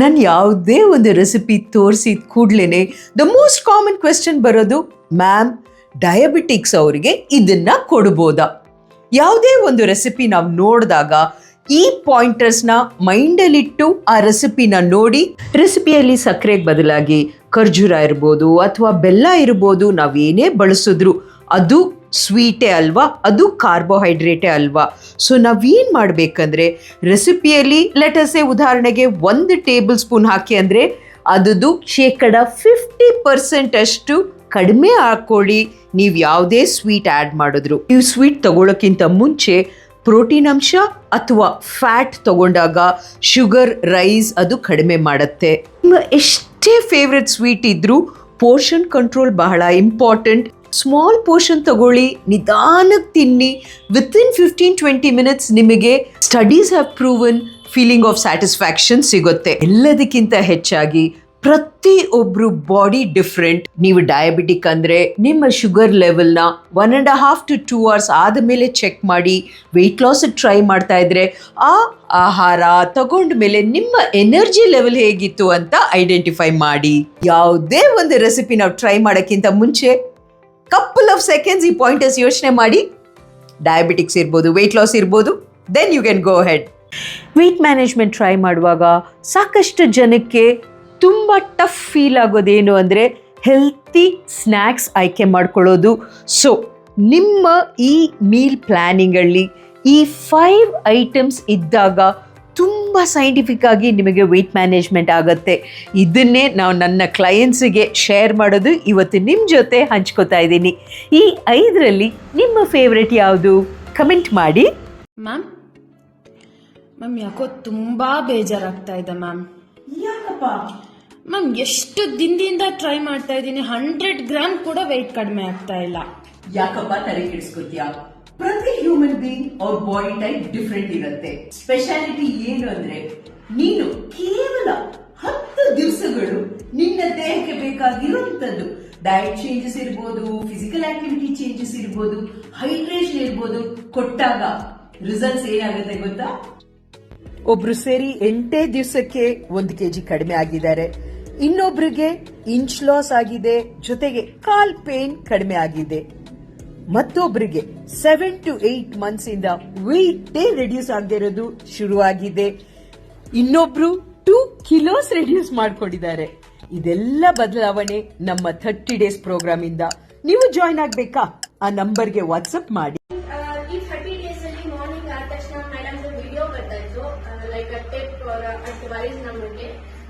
ನಾನು ಯಾವುದೇ ಒಂದು ರೆಸಿಪಿ ತೋರಿಸಿದ ಕೂಡ್ಲೇ ದ ಮೋಸ್ಟ್ ಕಾಮನ್ ಕ್ವೆಶನ್ ಬರೋದು ಮ್ಯಾಮ್ ಡಯಾಬಿಟಿಕ್ಸ್ ಅವರಿಗೆ ಇದನ್ನು ಕೊಡ್ಬೋದಾ? ಯಾವುದೇ ಒಂದು ರೆಸಿಪಿ ನಾವು ನೋಡಿದಾಗ, ಈ ಪಾಯಿಂಟರ್ಸ್ನ ಮೈಂಡಲ್ಲಿಟ್ಟು ಆ ರೆಸಿಪಿನ ನೋಡಿ ರೆಸಿಪಿಯಲ್ಲಿ ಸಕ್ಕರೆಗೆ ಬದಲಾಗಿ ಖರ್ಜೂರ ಇರ್ಬೋದು ಅಥವಾ ಬೆಲ್ಲ ಇರ್ಬೋದು ನಾವೇನೇ ಬಳಸಿದ್ರು, ಅದು ಸ್ವೀಟೇ ಅಲ್ವಾ? ಅದು ಕಾರ್ಬೋಹೈಡ್ರೇಟೇ ಅಲ್ವಾ? ಸೊ ನಾವೇನು ಮಾಡಬೇಕಂದ್ರೆ ರೆಸಿಪಿಯಲ್ಲಿ ಲೆಟಸೆ ಉದಾಹರಣೆಗೆ ಒಂದು ಟೇಬಲ್ ಸ್ಪೂನ್ ಹಾಕಿ ಅಂದರೆ, ಅದದು ಶೇಕಡ ಫಿಫ್ಟಿ ಪರ್ಸೆಂಟ್ ಅಷ್ಟು ಕಡಿಮೆ ಹಾಕೊಳ್ಳಿ. ನೀವು ಯಾವುದೇ ಸ್ವೀಟ್ ಆ್ಯಡ್ ಮಾಡಿದ್ರು. ನೀವು ಸ್ವೀಟ್ ತಗೊಳ್ಳೋಕ್ಕಿಂತ ಮುಂಚೆ ಪ್ರೋಟೀನ್ ಅಂಶ ಅಥವಾ ಫ್ಯಾಟ್ ತಗೊಂಡಾಗ ಶುಗರ್ ರೈಸ್ ಅದು ಕಡಿಮೆ ಮಾಡುತ್ತೆ. ನಿಮ್ಮ ಎಷ್ಟೇ ಫೇವ್ರೆಟ್ ಸ್ವೀಟ್ ಇದ್ರೂ ಪೋರ್ಷನ್ ಕಂಟ್ರೋಲ್ ಬಹಳ ಇಂಪಾರ್ಟೆಂಟ್ ಸ್ಮಾಲ್ ಪೋರ್ಷನ್ ತಗೊಳ್ಳಿ ನಿಧಾನಕ್ಕೆ ತಿನ್ನಿ. ವಿತಿನ್ ಫಿಫ್ಟೀನ್ ಟ್ವೆಂಟಿ ಮಿನಿಟ್ಸ್ ನಿಮಗೆ studies have proven feeling of satisfaction ಸಿಗುತ್ತೆ. ಎಲ್ಲದಕ್ಕಿಂತ ಹೆಚ್ಚಾಗಿ ಪ್ರತಿ ಒಬ್ರು ಬಾಡಿ ಡಿಫ್ರೆಂಟ್ ನೀವು ಡಯಾಬಿಟಿಕ್ ಅಂದ್ರೆ ನಿಮ್ಮ sugar ಲೆವೆಲ್ನ one and half to two hours ಆದ ಮೇಲೆ ಚೆಕ್ ಮಾಡಿ ವೆಯ್ಟ್ ಲಾಸ್ ಟ್ರೈ ಮಾಡ್ತಾ ಇದ್ರೆ ಆ ಆಹಾರ ತಗೊಂಡ ಮೇಲೆ ನಿಮ್ಮ ಎನರ್ಜಿ ಲೆವೆಲ್ ಹೇಗಿತ್ತು ಅಂತ ಐಡೆಂಟಿಫೈ ಮಾಡಿ. ಯಾವುದೇ ಒಂದು ರೆಸಿಪಿ ನಾವು ಟ್ರೈ ಮಾಡೋಕ್ಕಿಂತ ಮುಂಚೆ ಕಪ್ಪಲ್ ಆಫ್ ಸೆಕೆಂಡ್ಸ್ ಈ ಪಾಯಿಂಟಸ್ ಯೋಚನೆ ಮಾಡಿ. ಡಯಾಬಿಟಿಕ್ಸ್ ಇರ್ಬೋದು ವೆಯ್ಟ್ ಲಾಸ್ ಇರ್ಬೋದು then you can go ahead weight management try ಮಾಡುವಾಗ ಸಾಕಷ್ಟು ಜನಕ್ಕೆ ತುಂಬ ಟಫ್ ಫೀಲ್ ಆಗೋದೇನು ಅಂದರೆ ಹೆಲ್ತಿ ಸ್ನ್ಯಾಕ್ಸ್ ಆಯ್ಕೆ ಮಾಡ್ಕೊಳ್ಳೋದು. ಸೊ ನಿಮ್ಮ ಈ ಮೀಲ್ ಪ್ಲ್ಯಾನಿಂಗಲ್ಲಿ ಈ ಫೈವ್ ಐಟಮ್ಸ್ ಇದ್ದಾಗ ತುಂಬ ಸೈಂಟಿಫಿಕ್ ಆಗಿ ನಿಮಗೆ ವೆಯ್ಟ್ ಮ್ಯಾನೇಜ್ಮೆಂಟ್ ಆಗುತ್ತೆ. ಇದನ್ನೇ ನಾವು ನನ್ನ ಕ್ಲೈಂಟ್ಸಿಗೆ ಶೇರ್ ಮಾಡೋದು ಇವತ್ತು ನಿಮ್ಮ ಜೊತೆ ಹಂಚ್ಕೋತಾ ಇದ್ದೀನಿ. ಈ ಐದರಲ್ಲಿ ನಿಮ್ಮ ಫೇವ್ರೆಟ್ ಯಾವುದು? ಕಮೆಂಟ್ ಮಾಡಿ. ಮ್ಯಾಮ್ ಮ್ಯಾಮ್ ಯಾಕೋ ತುಂಬ ಬೇಜಾರಾಗ್ತಾ ಇದೆ ಮ್ಯಾಮ್ ಯಾಕಪ್ಪ? ಮ್ಯಾಮ್ ಎಷ್ಟು ದಿನದಿಂದ ಟ್ರೈ ಮಾಡ್ತಾ ಇದ್ದೀನಿ. ಹಂಡ್ರೆಡ್ ಗ್ರಾಮ್ ಕೂಡ ವೆಯ್ಟ್ ಕಡಿಮೆ ಆಗ್ತಾ ಇಲ್ಲ. ಯಾಕಪ್ಪ ತಲೆ ಕೆಡಿಸ್ಕೊತ್ಯಾ? ಪ್ರತಿ ಹ್ಯೂಮನ್ ಬೀಯಿಂಗ್ ಅವ್ರ ಬಾಡಿ ಟೈಪ್ ಡಿಫ್ರೆಂಟ್ ಇರುತ್ತೆ. ಸ್ಪೆಷಾಲಿಟಿ ಏನು ಅಂದ್ರೆ, ನೀನು ಕೇವಲ ಹತ್ತು ದಿವಸಗಳು ನಿನ್ನ ದೇಹಕ್ಕೆ ಬೇಕಾಗಿರುವಂತದ್ದು ಡಯಟ್ ಚೇಂಜಸ್ ಇರ್ಬೋದು ಫಿಸಿಕಲ್ ಆಕ್ಟಿವಿಟಿ ಚೇಂಜಸ್ ಇರ್ಬೋದು ಹೈಡ್ರೇಷನ್ ಇರ್ಬೋದು. ಕೊಟ್ಟಾಗ ರಿಸಲ್ಟ್ಸ್ ಏನಾಗುತ್ತೆ ಗೊತ್ತಾ? ಒಬ್ರು ಸೇರಿ ಎಂಟೇ ದಿವಸಕ್ಕೆ ಒಂದು ಕೆಜಿ ಕಡಿಮೆ ಆಗಿದ್ದಾರೆ. ಇನ್ನೊಬ್ರಿಗೆ ಇಂಚ್ ಲಾಸ್ ಆಗಿದೆ, ಜೊತೆಗೆ ಕಾಲ್ ಪೇನ್ ಕಡಿಮೆ ಆಗಿದೆ. ಮತ್ತೊಬ್ಬರಿಗೆ ಸೆವೆನ್ ಟು ಏಟ್ ಮಂತ್ಸ್ ಇಂದ ವೆಯ್ಟೇ ರೆಡ್ಯೂಸ್ ಆಗದೆ ಇರೋದು ಶುರುವಾಗಿದೆ. ಇನ್ನೊಬ್ರು ಟೂ ಕಿಲೋಸ್ ರೆಡ್ಯೂಸ್ ಮಾಡ್ಕೊಂಡಿದ್ದಾರೆ. ಇದೆಲ್ಲ ಬದಲಾವಣೆ ನಮ್ಮ ಥರ್ಟಿ ಡೇಸ್ ಪ್ರೋಗ್ರಾಮ್ ಇಂದ. ನೀವು ಜಾಯ್ನ್ ಆಗ್ಬೇಕಾ? ಆ ನಂಬರ್ಗೆ ವಾಟ್ಸ್ಆಪ್ ಮಾಡಿ.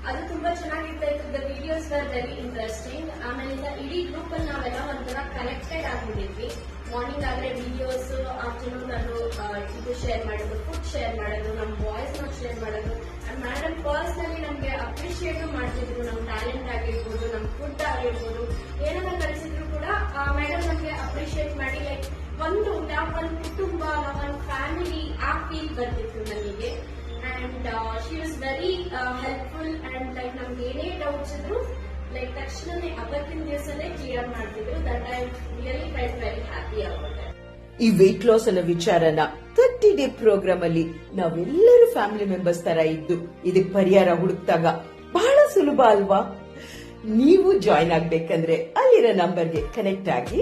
ಅದು ತುಂಬಾ ಚೆನ್ನಾಗಿರ್ತಾ ಇತ್ತು ವಿಡಿಯೋಸ್ ವರ್ ಇಂಟ್ರೆಸ್ಟಿಂಗ್ ಆಮೇಲಿಂದ ಇಡೀ ಗ್ರೂಪ್ ಅಲ್ಲಿ ನಾವೆಲ್ಲ ಒಂಥರ ಕನೆಕ್ಟೆಡ್ ಆಗಿಬಿಟ್ಟಿದ್ವಿ ಮಾರ್ನಿಂಗ್ ಆದ್ರೆ ವಿಡಿಯೋಸ್ ಆಫ್ಟರ್ನೂನ್ ನಾನು ಇದು ಶೇರ್ ಮಾಡೋದು ಫುಡ್ ಶೇರ್ ಮಾಡೋದು ನಮ್ಮ ವಾಯ್ಸ್ನ ಶೇರ್ ಮಾಡೋದು. ಮೇಡಮ್ ಪರ್ಸನಲಿ ನಮಗೆ ಅಪ್ರಿಶಿಯೇಟ್ ಮಾಡ್ತಿದ್ರು. ನಮ್ಮ ಟ್ಯಾಲೆಂಟ್ ಆಗಿರ್ಬೋದು ನಮ್ಮ ಫುಡ್ ಆಗಿರ್ಬೋದು. ಏನನ್ನ ಕಲಿಸಿದ್ರು ಕೂಡ ಮೇಡಮ್ ನಮಗೆ ಅಪ್ರಿಷಿಯೇಟ್ ಮಾಡಿ ಲೈಕ್ ಒಂದು, ನಾವು ಒಂದು ಕುಟುಂಬ, ನಾವು ಒಂದು ಫ್ಯಾಮಿಲಿ ಆ ಫೀಲ್ ಬರ್ತಿತ್ತು ನನಗೆ and she was very helpful and like ನಮ್ಗೆ ಏನೇ ಡೌಟ್ಸ್ ಇದ್ರು ಲೈಕ್ ತಕ್ಷಣನೇ ಅವತ್ತಿನ ದಿವಸನೇ ಕ್ಲಿಯರ್ ಮಾಡ್ತಿದ್ರು. That I really felt very happy about ಈ ವೆಯ್ಟ್ ಲಾಸ್ ಅನ್ನೋ ವಿಚಾರನ ತರ್ಟಿ ಡೇ ಪ್ರೋಗ್ರಾಮ್ ಅಲ್ಲಿ ನಾವೆಲ್ಲರೂ ಫ್ಯಾಮಿಲಿ ಮೆಂಬರ್ಸ್ ತರ ಇದ್ದು, ಇದಕ್ಕೆ ಪರಿಹಾರ ಹುಡುಕ್ತಾಗ ಬಹಳ ಸುಲಭ ಅಲ್ವಾ? ನೀವು ಜಾಯ್ನ್ ಆಗ್ಬೇಕಂದ್ರೆ ಅಲ್ಲಿರೋ ನಂಬರ್ಗೆ ಕನೆಕ್ಟ್ ಆಗಿ